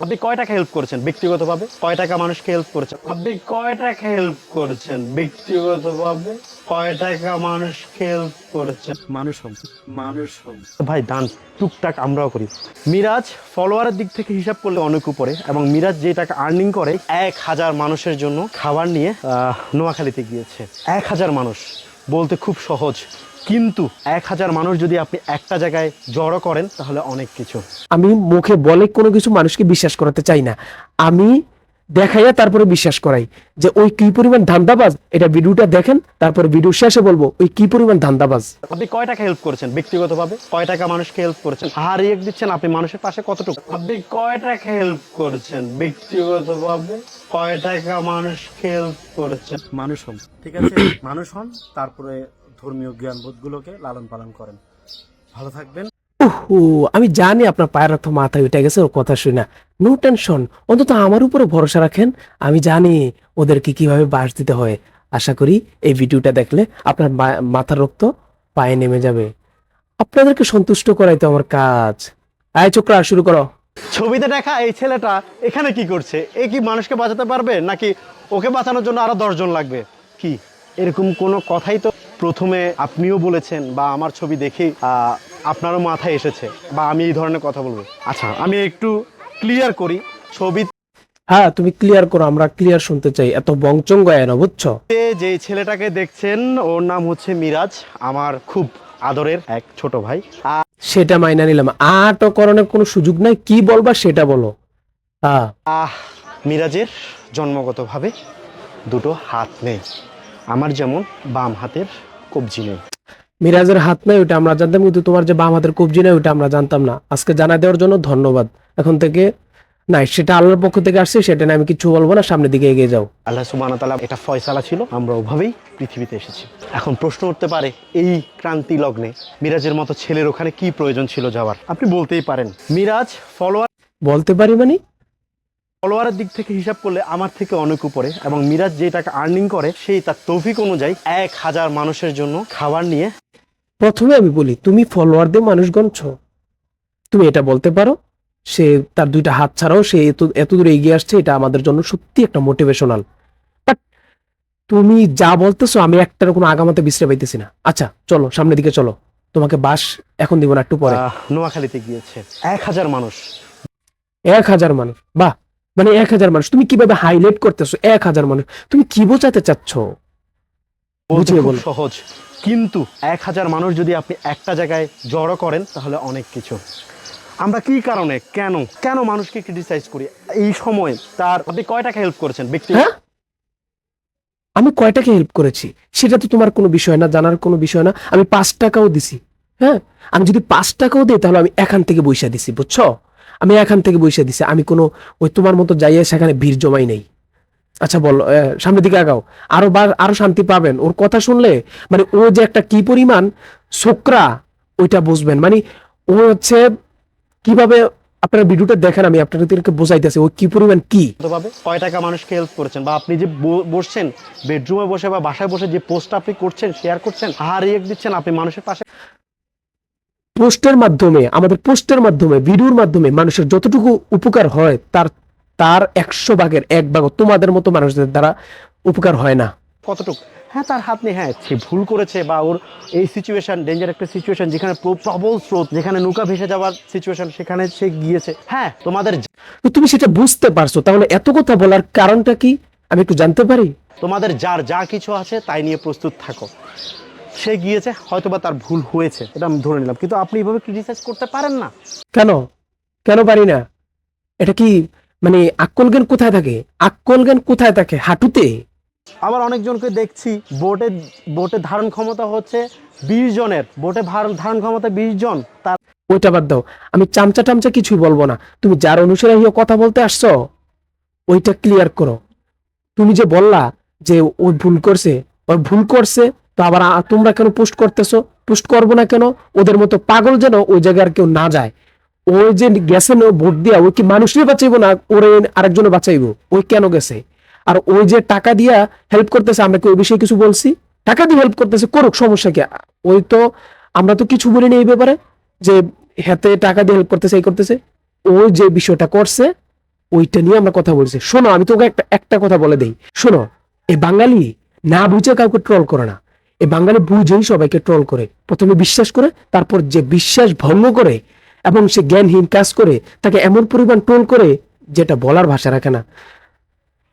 আপনি কয় টাকা হেল্প করেছেন ব্যক্তিগতভাবে? কয় টাকা মানুষকে হেল্প করেছেন? আপনি কয় টাকা হেল্প করেছেন ব্যক্তিগতভাবে? কয় টাকা মানুষকে হেল্প করেছেন? মানুষ হন মানুষ হন। ভাই দান টুকটাক আমরাও করি। মিরাজ ফলোয়ারের দিক থেকে হিসাব করলে অনেক উপরে এবং মিরাজ যে টাকা আর্নিং করে এক হাজার মানুষের জন্য খাবার নিয়ে আহ, নোয়াখালীতে গিয়েছে। এক হাজার মানুষ বলতে খুব সহজ। কিন্তু এক হাজার মানুষ যদি আপনি একটা জায়গায় জড়ো করেন তাহলে অনেক কিছু। আমি মুখে বলে কোনো কিছু মানুষকে বিশ্বাস করাতে চাই না। আমি দেখাইয়া তারপরে বিশ্বাস করাই যে ওই কি পরিমাণ ধান্দাবাজ? এটা ভিডিওটা দেখেন তারপরে ভিডিও শেষে বলব ওই কি পরিমাণ ধান্দাবাজ? আপনি কয় টাকা হেল্প করেছেন ব্যক্তিগতভাবে? কয় টাকা মানুষকে হেল্প করেছেন? হার রিয়েক্ট দিচ্ছেন আপনি মানুষের পাশে কতটুকু? আপনি কয় টাকা হেল্প করেছেন ব্যক্তিগতভাবে? কয় টাকা মানুষকে হেল্প করেছেন? মানুষ হন ঠিক আছে? মানুষ হন তারপরে ধর্মীয় জ্ঞান বোধগুলোকে লালন পালন করেন। ভালো থাকবেন। ও আমি জানি আপনার পায়ের রক্ত মাথায় উঠে গেছে ওর কথা শুনে। নো টেনশন অন্তত আমার উপরে ভরসা রাখেন। আমি জানি ওদেরকে কীভাবে বাস দিতে হয়। আশা করি এই ভিডিওটা দেখলে আপনার মাথার রক্ত পায়ে নেমে যাবে। আপনাদেরকে সন্তুষ্ট করাই তো আমার কাজ। আয় চোখরা শুরু করো। ছবিতে দেখা এই ছেলেটা এখানে কি করছে? এ কি মানুষকে বাঁচাতে পারবে? নাকি ওকে বাঁচানোর জন্য আরও দশজন লাগবে? কি? এরকম কোনো কথাই তো প্রথমে আপনিও বলেছেন বা আমার ছবি দেখেই আপনারও মাথায় এসেছে বা আমি এই ধরনের কথা বলব। আচ্ছা আমি একটু ক্লিয়ার করি। ছবি হ্যাঁ তুমি ক্লিয়ার করো আমরা ক্লিয়ার শুনতে চাই। এত বংচং গয় না বুঝছ যে ছেলেটাকে দেখছেন ওর নাম হচ্ছে মিরাজ আমার খুব আদরের এক ছোট ভাই। সেটা মাইনা নিলাম। আটকরণের কোনো সুযোগ নাই কি বলবা সেটা বলো। হ্যাঁ আহ মিরাজের জন্মগতভাবে দুটো হাত নেই। আমার যেমন বাম হাতের কবজি নেই। মিরাজের হাত নাই ওটা আমরা জানতাম কিন্তু তোমার যে বাম হাতের কবজি নাই ওটা আমরা জানতাম না। আজকে জানা দেওয়ার জন্য ধন্যবাদ। এখন থেকে না সেটা আল্লাহর পক্ষ থেকে আসছে সেটা নিয়ে আমি কিছু বলব না সামনের দিকে এগিয়ে যাও। আল্লাহ সুবাহ তালা এটা ফয়সালা ছিল আমরা ওভাবেই পৃথিবীতে এসেছি। এখন প্রশ্ন উঠতে পারে এই ক্রান্তি লগ্নে মিরাজের মতো ছেলের ওখানে কি প্রয়োজন ছিল যাওয়ার? আপনি বলতেই পারেন মিরাজ ফলোয়ার বলতে পারি মানে? ফলোয়ারের দিক থেকে হিসাব করলে আমার থেকে অনেক উপরে এবং মিরাজ যে টাকা আর্নিং করে সেই তার তৌফিক অনুযায়ী এক হাজার মানুষের জন্য খাবার নিয়ে। প্রথমে আমি বলি তুমি ফলোয়ার দিয়ে মানুষ গণছ। তুমি এটা বলতে পারো সে তার দুইটা হাত ছাড়াও সে এত এত দূরে এগিয়ে আসছে এটা আমাদের জন্য সত্যি একটা মোটিভেশনাল বাট তুমি যা বলতেছো আমি একটার কোনো আগামাতে বিশ্রে পাইতেছি না। আচ্ছা চলো সামনের দিকে চলো। তোমাকে বাস এখন দিব না একটু পরে। নোয়াখালীতে গিয়েছে। এক হাজার মানুষ। এক হাজার মানুষ। বাহ! মানে এক হাজার মানুষ। তুমি কীভাবে হাইলাইট করতেছো এক হাজার মানুষ? তুমি কি বোঝাতে চাচ্ছ? বুঝিয়ে বলো। সহজ। কিন্তু এক হাজার মানুষ যদি আপনি একটা জায়গায় জড়ো করেন তাহলে অনেক কিছু। আমরা কি কারণে কেন কেন মানুষকে ক্রিটিসাইজ করি? এই সময় তার আপনি কয় টাকা হেল্প করেছেন? ব্যক্তি হ্যাঁ? আমি কয়টাকে হেল্প করেছি? সেটা তো তোমার কোনো বিষয় না জানার কোনো বিষয় না। আমি পাঁচ টাকাও দিছি হ্যাঁ? আমি যদি পাঁচ টাকাও দিই তাহলে আমি এখান থেকে বৈশা দিছি বুঝছ? আমি এখান থেকে বৈশা দিছি আমি কোনো ওই তোমার মতো যাইয়ে সেখানে ভিড় জমাই নেই। আচ্ছা বলো আহ, সামনের দিকে আগাও। আরও বার আরও শান্তি পাবেন। ওর কথা শুনলে মানে ও যে একটা কি পরিমাণ ছোকরা ওইটা বুঝবেন। মানে ও হচ্ছে কীভাবে আপনারা ভিডিওটা দেখেন আমি আপনাদেরকে বোঝাইতেছি ও কি পরিমাণ কি। ভাবে কয় টাকা মানুষকে হেল্প করেছেন বা আপনি যে বসছেন বেডরুমে বসে বা বাসায় বসে যে পোস্ট আপনি করছেন শেয়ার করছেন হার রিয়েক্ট দিচ্ছেন আপনি মানুষের পাশে পোস্টের মাধ্যমে আমাদের পোস্টের মাধ্যমে ভিডিওর মাধ্যমে মানুষের যতটুকু উপকার হয় তার তার একশো ভাগের এক ভাগ তোমাদের মতো মানুষদের দ্বারা উপকার হয় না। কতটুকু? হ্যাঁ তার হাত নেই হ্যাঁ সে ভুল করেছে বা ওর এই সিচুয়েশন ডেঞ্জার একটা সিচুয়েশন যেখানে প্রবল স্রোত যেখানে নৌকা ভেসে যাওয়ার সিচুয়েশন সেখানে সে গিয়েছে। হ্যাঁ তোমাদের তুমি সেটা বুঝতে পারছ তাহলে এত কথা বলার কারণটা কি? আমি একটু জানতে পারি? তোমাদের যার যা কিছু আছে তাই নিয়ে প্রস্তুত থাকো। সে গিয়েছে হয়তো বা তার ভুল হয়েছে এটা আমি ধরে নিলাম। কিন্তু আপনি এইভাবে ক্রিটিসাইজ করতে পারেন না। কেন? কেন পারি না? এটা কি মানে আক্কল জ্ঞান কোথায় থাকে? আক্কল জ্ঞান কোথায় থাকে? হাঁটুতে? আবার অনেকজনকে দেখছি বোটে বোটে ধারণ ক্ষমতা হচ্ছে বিশ জনের। বোটে ধারণ ক্ষমতা বিশ জন তার ওইটা বাদ দাও। আমি চামচা টামচা কিছুই বলব না। তুমি যার অনুসারে হয়ে কথা বলতে আসছো ওইটা ক্লিয়ার করো। তুমি যে বললা যে ও ভুল করছে ওর ভুল করছে তো আবার তোমরা কেন পোস্ট করতেছো? পোস্ট করব না কেন? ওদের মতো পাগল যেন ওই জায়গায় আর কেউ না যায়। ওই যে গেছে না, ভোট দিয়া, ওই কি মানুষই বাঁচাইবো না? ওরে আরেকজনে বাঁচাইবো। ওই কেন গেছে? আর ওই যে টাকা দিয়া হেল্প করতেছে, আমরা কি ওই বিষয়ে কিছু বলছি? টাকা দিয়ে হেল্প করতেছে, করুক, সমস্যা কি? ওই তো আমরা তো কিছু বলিনি এই ব্যাপারে, যে হাতে টাকা দিয়ে হেল্প করতেছে, এই করতেছে। ওই যে বিষয়টা করছে, ওইটা নিয়ে আমরা কথা বলছি। শোনো, আমি তোকে একটা একটা কথা বলে দেই। শোনো, এই বাঙালি না বুঝে কাউকে ট্রল করে না। এই বাঙালি বুঝেই সবাইকে ট্রল করে। প্রথমে বিশ্বাস করে, তারপর যে বিশ্বাস ভঙ্গ করে এবং সে জ্ঞানহীন কাজ করে, তাকে এমন পরিমাণ ট্রোল করে যেটা বলার ভাষা রাখে না।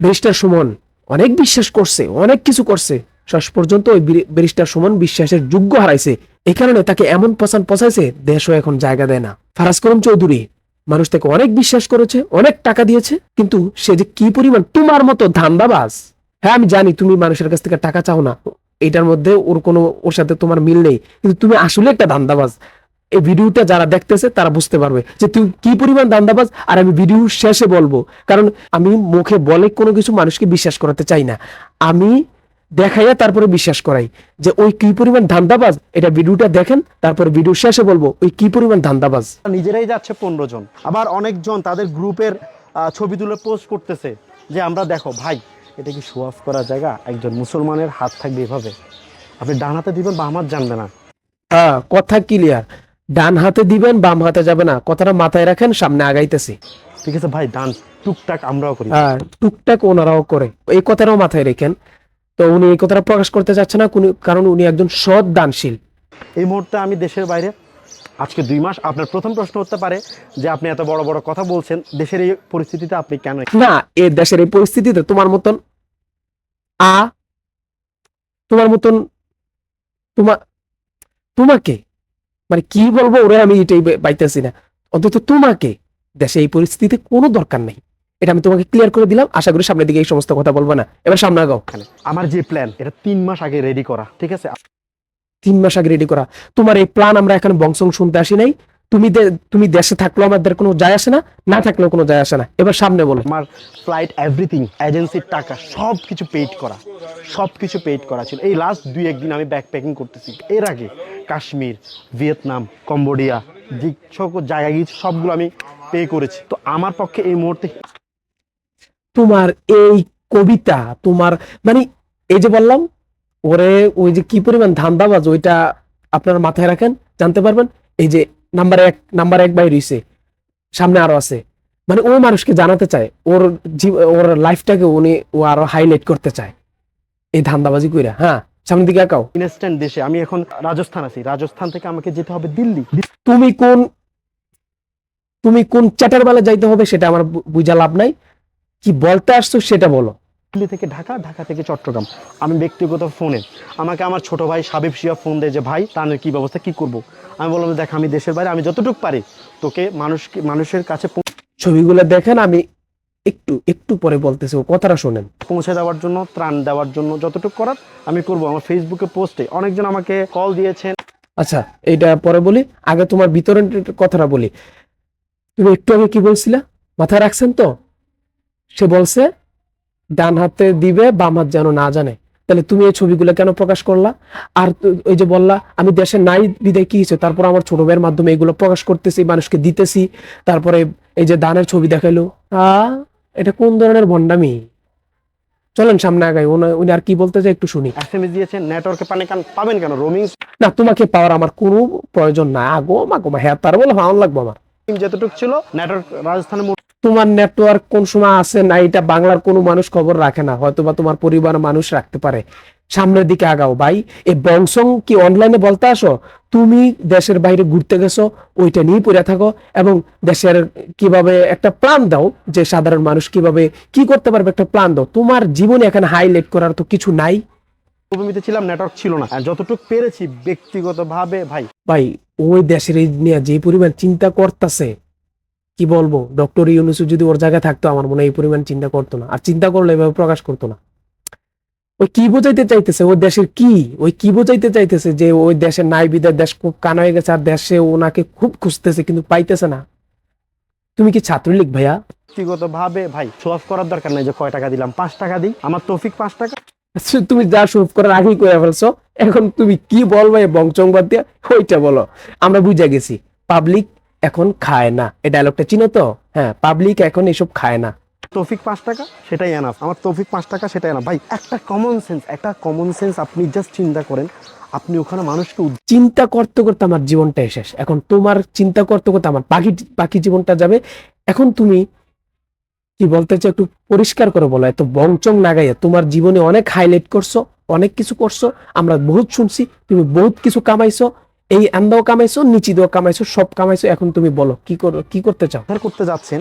ব্যারিস্টার সুমন অনেক বিশ্বাস করছে, অনেক কিছু করছে। শেষ পর্যন্ত ওই ব্যারি- ব্যারিস্টার সুমন বিশ্বাসের যোগ্য হারাইছে। এই কারণে তাকে এমন পছান পছাইছে, দেশও এখন জায়গা দেয় না। ফারাজ করিম চৌধুরী মানুষ তাকে অনেক বিশ্বাস করেছে, অনেক টাকা দিয়েছে, কিন্তু সে যে কি পরিমাণ তোমার মতো ধান্দাবাজ? হ্যাঁ আমি জানি তুমি মানুষের কাছ থেকে টাকা চাও না। এটার মধ্যে ওর কোনো, ওর সাথে তোমার মিল নেই। কিন্তু তুমি আসলে একটা ধান্দাবাজ। এই ভিডিওটা যারা দেখতেছে, তারা বুঝতে পারবে যে তুই কি পরিমাণ দান্দাবাজ আর আমি ভিডিও শেষে বলব। কারণ আমি মুখে বলে কোনো কিছু মানুষকে বিশ্বাস করাতে চাই না। আমি দেখাইয়া তারপরে বিশ্বাস করাই যে ওই কি পরিমাণ ধান্দাবাজ, এটা ভিডিওটা দেখেন, তারপরে ভিডিও শেষে বলব ওই কি পরিমাণ ধান্দাবাজ। নিজেরাই যাচ্ছে পনেরো জন। আবার অনেকজন তাদের গ্রুপের ছবি তুলে পোস্ট করতেছে যে, আমরা দেখো, ভাই এটা কি শো অফ করার জায়গা? একজন মুসলমানের হাত থাকবে এভাবে। আপনি ডান হাতে দিবেন বা আমার জানবে না। হ্যাঁ কথা ক্লিয়ার ডান হাতে দিবেন বাম হাতে যাবে না। কথাটা মাথায় রাখেন সামনে আগাইতেছি। ঠিক আছে ভাই ডান। টুকটাক আমরাও করি। হ্যাঁ টুকটাক ওনারাও করে। এই কথাটাও মাথায় রেখেন। তো উনি এই কথাটা প্রকাশ করতে চাচ্ছে না কোনো- কারণ উনি একজন সৎ দানশীল। এই মুহূর্তে আমি দেশের বাইরে আজকে দুই মাস আপনার প্রথম প্রশ্ন হতে পারে যে আপনি এত বড় বড় কথা বলছেন দেশের এই পরিস্থিতিতে আপনি কেন না এ দেশের এই পরিস্থিতিতে তোমার মতন আ তোমার মতন তোমার তোমাকে মানে কি বলব ওরে আমি এটাই পাইতেছি না। অন্তত তোমাকে দেশে এই পরিস্থিতিতে কোনো দরকার নেই। এটা আমি তোমাকে ক্লিয়ার করে দিলাম আশা করি সামনের দিকে এই সমস্ত কথা বলব না। এবার সামনে আগাও। আমার যে প্ল্যান এটা তিন মাস আগে রেডি করা ঠিক আছে? তিন মাস আগে রেডি করা। তোমার এই প্ল্যান আমরা এখানে বংশং শুনতে আসি নাই। তুমি তুমি দেশে থাকলেও আমাদের কোনো যায় আসে না না থাকলেও কোনো যায় আসে না। এবার সামনে বলো। আমার ফ্লাইট এভরিথিং এজেন্সির টাকা সব কিছু পেইড করা। সব কিছু পেইড করা ছিল। এই লাস্ট দুই একদিন আমি ব্যাক প্যাকিং করতেছি। এর আগে কাশ্মীর ভিয়েতনাম কম্বোডিয়া যে সকল জায়গায় গিয়েছি সবগুলো আমি পে করেছি। তো আমার পক্ষে এই মুহূর্তে তোমার এই কবিতা তোমার মানে এই যে বললাম ওরে ওই যে কি পরিমাণ ধান্দাবাজ ওইটা আপনার মাথায় রাখেন জানতে পারবেন? এই যে নাম্বার এক নাম্বার এক বাই রইছে সামনে আরও আছে। মানে ও মানুষকে জানাতে চায় ওর ওর লাইফটাকে উনি ও আরও হাইলাইট করতে চায়। এই ধান্দাবাজি কইরা হ্যাঁ সামনের দিকে আঁকাও। ইনস্ট্যান্ট দেশে আমি এখন রাজস্থান আছি রাজস্থান থেকে আমাকে যেতে হবে দিল্লি। তুমি কোন তুমি কোন চ্যাটার বেলা যাইতে হবে সেটা আমার বুঝা লাভ নাই। কি বলতে আসছো সেটা বলো। দিল্লি থেকে ঢাকা ঢাকা থেকে চট্টগ্রাম। আমি ব্যক্তিগত ফোনে আমাকে আমার ছোট ভাই সাবিব শিয়া ফোন দেয় যে ভাই তাদের কি ব্যবস্থা কী করব? আমি বললাম দেখ আমি দেশের বাইরে আমি যতটুকু পারি তোকে মানুষকে মানুষের কাছে ছবিগুলো দেখেন আমি একটু একটু পরে বলতেছি ও কথাটা শোনেন। পৌঁছে দেওয়ার জন্য ত্রাণ দেওয়ার জন্য যতটুকু করার আমি করব। আমার ফেসবুকে পোস্টে অনেকজন আমাকে কল দিয়েছেন। আচ্ছা এটা পরে বলি। আগে তোমার বিতরণ কথাটা বলি। তুমি একটু আগে কি বলছিলা? মাথায় রাখছেন তো? সে বলছে ডান হাতে দিবে বাম হাত যেন না জানে। তাহলে তুমি এই ছবিগুলো কেন প্রকাশ করলা? আর ওই যে বললা আমি দেশে নাই বিদায় কি হয়েছে? তারপর আমার ছোট ভাইয়ের মাধ্যমে এগুলো প্রকাশ করতেছি মানুষকে দিতেছি। তারপরে এই যে দানের ছবি দেখাইলো। আ এটা কোন ধরনের ভণ্ডামি? চলেন সামনে আগাই উনি- উনি আর কি বলতে চাই একটু শুনি। এস এম এস দিয়েছেন নেটওয়ার্কে পানি কান পাবেন কেন? রোমিং না তোমাকে পাওয়ার আমার কোনো প্রয়োজন নাই। আগো মাগো মা হ্যাঁ তার বলে ভালো লাগবো আমার। যতটুকু ছিল নেটওয়ার্ক রাজস্থানের মোট তোমার নেটওয়ার্ক কোন সময় আছে না এটা বাংলার কোনো মানুষ খবর রাখে না হয়তো বা তোমার পরিবার মানুষ রাখতে পারে। সামনের দিকে আগাও ভাই। এই বংশং কি অনলাইনে বলতে আসো? তুমি দেশের বাইরে ঘুরতে গেছো ওইটা নিয়ে পড়ে থাকো এবং দেশের কীভাবে একটা প্ল্যান দাও যে সাধারণ মানুষ কীভাবে কি করতে পারবে একটা প্ল্যান দাও। তোমার জীবনে এখানে হাইলাইট করার তো কিছু নাই। ভূমিতে ছিলাম নেটওয়ার্ক ছিল না। যতটুকু পেরেছি ব্যক্তিগতভাবে ভাই। ভাই ওই দেশের নিয়ে যে পরিমাণ চিন্তা করতেছে কি বলব? ডক্টর ইউনুসু যদি ওর জায়গায় থাকতো আমার মনে এই পরিমাণ চিন্তা করতো না। আর চিন্তা করলে এভাবে প্রকাশ করতো না। ওই কি বোঝাইতে চাইতেছে? ওই দেশের কি? ওই কি বোঝাইতে চাইতেছে যে ওই দেশের নাই বিদায় দেশ খুব কানা হয়ে গেছে আর দেশে ওনাকে খুব খুঁজতেছে কিন্তু পাইতেছে না। তুমি কি ছাত্রলীগ ভাইয়া? ব্যক্তিগতভাবে ভাই শো অফ করার দরকার নাই যে কয় টাকা দিলাম। পাঁচ টাকা দিই। আমার তৌফিক পাঁচ টাকা। আচ্ছা, তুমি যা শুরু করার আগেই করে ফেলছো। এখন তুমি কি বলবে বংচংবাদ দিয়ে? ওইটা বলো। আমরা বুঝে গেছি। পাবলিক এখন খায় না। এই ডায়লগটা চিনো তো? হ্যাঁ পাবলিক এখন এসব খায় না। তৌফিক পাঁচ টাকা সেটাই এনাফ আমার তৌফিক পাঁচ টাকা সেটাই এনাফ ভাই একটা কমন সেন্স একটা কমন সেন্স আপনি জাস্ট চিন্তা করেন আপনি ওখানে মানুষকে চিন্তা করতে করতে আমার জীবনটা শেষ। এখন তোমার চিন্তা করতে করতে আমার বাকি বাকি জীবনটা যাবে। এখন তুমি কি বলতে চাও একটু পরিষ্কার করে বলো? এত বংচং লাগাইয়া তোমার জীবনে অনেক হাইলাইট করছ অনেক কিছু করছ। আমরা বহুত শুনছি তুমি বহুত কিছু কামাইছো। এই আন্দাও কামাইছো নিচি দিয়েও কামাইছো সব কামাইছো এখন তুমি বলো কি করো কি করতে চাও? উদ্ধার করতে যাচ্ছেন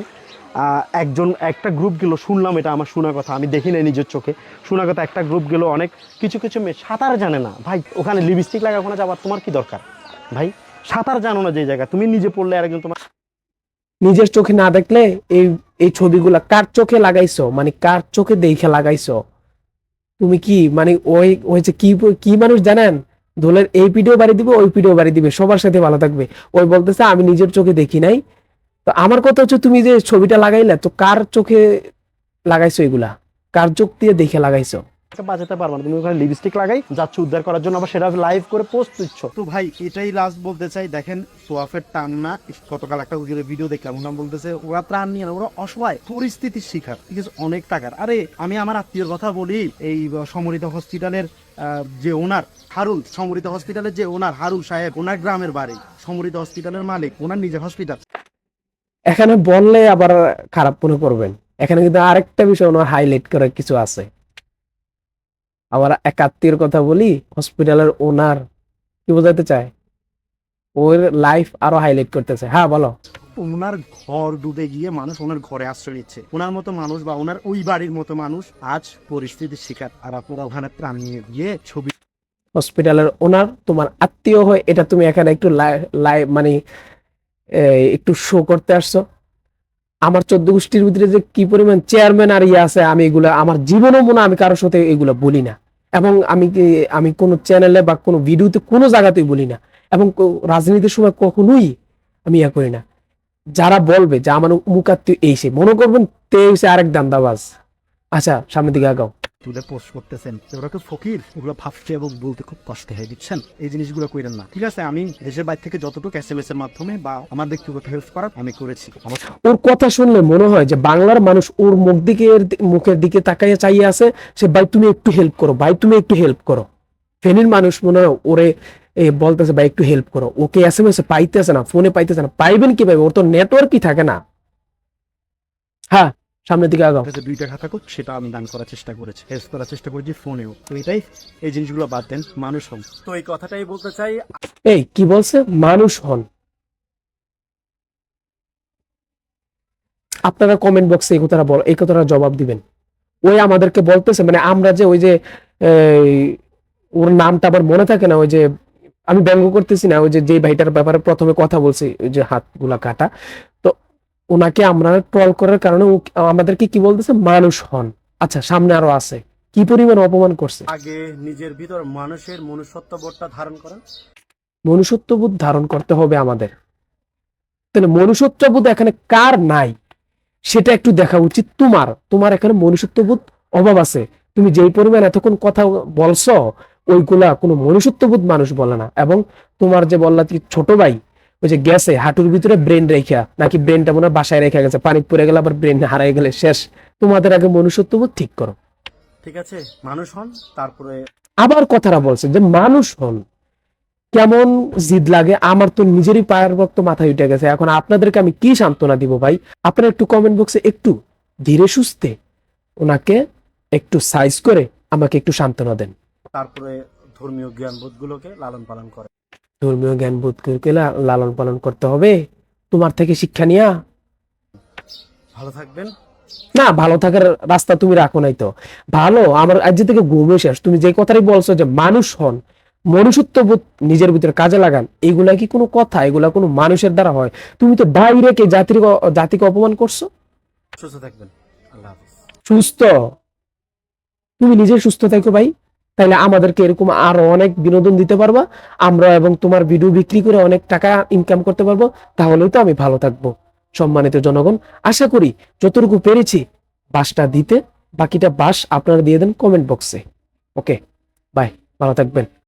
একজন একটা গ্রুপ গেল শুনলাম এটা আমার শোনা কথা আমি দেখি নাই নিজের চোখে শোনা কথা একটা গ্রুপ গেল অনেক কিছু কিছু মেয়ে সাঁতার জানে না। ভাই ওখানে লিপস্টিক লাগা ওখানে যাবার তোমার কি দরকার? ভাই সাঁতার জানো না যে জায়গা তুমি নিজে পড়লে আরেকজন তোমার নিজের চোখে না দেখলে এই এই ছবিগুলা কার চোখে লাগাইছো? মানে কার চোখে দেখে লাগাইছো? তুমি কি মানে ওই ওই যে কি কি মানুষ জানেন? দোলের এই পিঠেও বাড়ি দিবে ওই পিঠেও বাড়ি দিবে সবার সাথে ভালো থাকবে। ওই বলতেছে আমি নিজের চোখে দেখি নাই। তো আমার কথা হচ্ছে তুমি যে ছবিটা লাগাইলে তো কার চোখে লাগাইছো এগুলা? কার চোখ দিয়ে দেখে লাগাইছো? বাজাতে পারব না। তুমি ওখানে লিপস্টিক লাগাই যাচ্ছ উদ্ধার করার জন্য আবার সেটা লাইভ করে পোস্ট দিচ্ছ। তো ভাই এটাই লাস্ট বলতে চাই দেখেন সোয়াফের টান না। গতকাল একটা ভিডিও দেখলাম ওনার বলতেছে ওরা ত্রাণ নিয়ে ওরা অসহায় পরিস্থিতির শিকার। ঠিক আছে অনেক টাকার। আরে আমি আমার আত্মীয়র কথা বলি এই সমরিত হসপিটালের যে ওনার হারুল সমরিত হসপিটালের যে ওনার হারুল সাহেব, ওনার গ্রামের বাড়ি সমরিত হসপিটালের মালিক, ওনার নিজের হসপিটাল এখানে বললে আবার খারাপ মনে করবেন। এখানে কিন্তু আরেকটা বিষয় ওনার হাইলাইট করার কিছু আছে। আবার এক আত্মীয়র কথা বলি হসপিটালের ওনার কি বোঝাতে চায়? ওর লাইফ আরও হাইলাইট করতেছে। হ্যাঁ বলো। ওনার ঘর ডুবে গিয়ে মানুষ ওনার ঘরে আশ্রয় নিচ্ছে। ওনার মতো মানুষ বা ওনার ওই বাড়ির মতো মানুষ আজ পরিস্থিতির শিকার। আর আপনারা ওখানে প্রাণ নিয়ে গিয়ে ছবি হসপিটালের ওনার, তোমার আত্মীয় হয়, এটা তুমি এখানে একটু লাইভ মানে একটু শো করতে আসছো। আমার চোদ্দ গোষ্ঠীর ভিতরে যে কি পরিমাণ চেয়ারম্যান আর ইয়ে আছে, আমি এগুলো, আমার জীবনও মনে আমি কারোর সাথে এগুলো বলি না। এবং আমি আমি কোনো চ্যানেলে বা কোনো ভিডিওতে কোনো জায়গাতেই বলি না। এবং রাজনীতির সময় কখনোই আমি ইয়া করি না। যারা বলবে যে আমার মুখাত্মীয় এই সে মনে করবেন তে হইছে আরেক দান্দাবাজ। আচ্ছা সামনের দিকে আগাও। তুলে পোস্ট করতেছেন। ওরা ফকির? ওগুলো ভাবছে এবং বলতে খুব কষ্ট হয়ে দিচ্ছেন? এই জিনিসগুলো করেন না। ঠিক আছে আমি দেশের বাইরে থেকে যতটুকু এস এম এস এর মাধ্যমে বা আমার ব্যক্তিগত হেল্প করার আমি করেছি। ওর কথা শুনলে মনে হয় যে বাংলার মানুষ ওর মুখ দিকে মুখের দিকে তাকাইয়া চাইয়ে আছে সে ভাই তুমি একটু হেল্প করো ভাই তুমি একটু হেল্প করো। ফেনীর মানুষ মনে হয় ওরে বলতেছে ভাই একটু হেল্প করো। ওকে এস এম এস পাইতেছে না ফোনে পাইতেছে না। পাইবেন কি কীভাবে? ওর তো নেটওয়ার্কই থাকে না। হ্যাঁ সামনের দিকে আগাও। কাছে দুই টাকা থাকুক সেটা আমি দান করার চেষ্টা করেছি হেল্প করার চেষ্টা করেছি ফোনেও তো এটাই এই জিনিসগুলো বাদ দেন মানুষ হন। তো এই কথাটাই বলতে চাই এই কি বলছে? মানুষ হন। আপনারা কমেন্ট বক্সে এই কথাটা বল এই কথাটা জবাব দিবেন। ওই আমাদেরকে বলতেছে মানে আমরা যে ওই যে ওর নামটা আবার মনে থাকে না ওই যে আমি ব্যঙ্গ করতেছি না ওই যে যে ভাইটার ব্যাপারে প্রথমে কথা বলছি ওই যে হাতগুলা কাটা তো ওনাকে আমরা ট্রল করার কারণে আমাদেরকে কি বলতেছে? মানুষ হন। আচ্ছা সামনে আরও আছে। কি পরিমাণ অপমান করছে? আগে নিজের ভিতর মানুষের মনুষ্যত্ব বোধটা ধারণ করেন। মনুষ্যত্ববোধ ধারণ করতে হবে আমাদের। তাহলে মনুষ্যত্ব বোধ এখানে কার নাই? সেটা একটু দেখা উচিত। তোমার তোমার এখানে মনুষ্যত্ববোধ অভাব আছে। তুমি যেই পরিমাণ এতক্ষণ কথা বলছো ওইগুলা কোনো মনুষ্যত্ববোধ মানুষ বলে না। এবং তোমার যে বললা কি ছোট ভাই ওই যে গেছে হাঁটুর ভিতরে ব্রেন রেখা নাকি ব্রেনটা মনে বাসায় রেখে গেছে পানি পড়ে গেলে আবার ব্রেন হারাই গেলে শেষ। তোমাদের আগে মনুষ্যত্ববোধ ঠিক করো। ঠিক আছে মানুষ হন তারপরে আবার কথাটা বলছে যে মানুষ হন। কেমন জিদ লাগে আমার তো নিজেরই পায়ের রক্ত মাথায় উঠে গেছে। এখন আপনাদেরকে আমি কি সান্ত্বনা দিব ভাই? আপনারা একটু কমেন্ট বক্সে একটু ধীরে সুস্থে ওনাকে একটু সাইজ করে আমাকে একটু সান্ত্বনা দেন। তারপরে ধর্মীয় জ্ঞান বোধগুলোকে লালন পালন করে। ধর্মীয় জ্ঞান বোধকে লা- লালন পালন করতে হবে। তোমার থেকে শিক্ষা নিয়া। ভালো থাকবেন। না ভালো থাকার রাস্তা তুমি রাখো নাই তো। ভালো আমার আজ থেকে ঘুমে শেষ। তুমি যে কথাটাই বলছো যে মানুষ হন মনুষ্যত্ব বোধ নিজের ভিতরে কাজে লাগান এগুলা কি কোনো কথা? এগুলা কোনো মানুষের দ্বারা হয়। তুমি তো বাইরে কে জাতির জাতিকে অপমান করছ? সুস্থ থাকবেন। আল্লাহ হাফিজ। সুস্থ। তুমি নিজে সুস্থ থাকো ভাই। তাহলে আমাদেরকে এরকম আরও অনেক বিনোদন দিতে পারবা। আমরা এবং তোমার ভিডিও বিক্রি করে অনেক টাকা ইনকাম করতে পারব। তাহলেই তো আমি ভালো থাকব, সম্মানিত জনগণ। আশা করি যতটুকু পেরেছি, বাসটা দিতে, বাকিটা বাস আপনারা দিয়ে দেন কমেন্ট বক্সে ওকে বাই ভালো থাকবেন।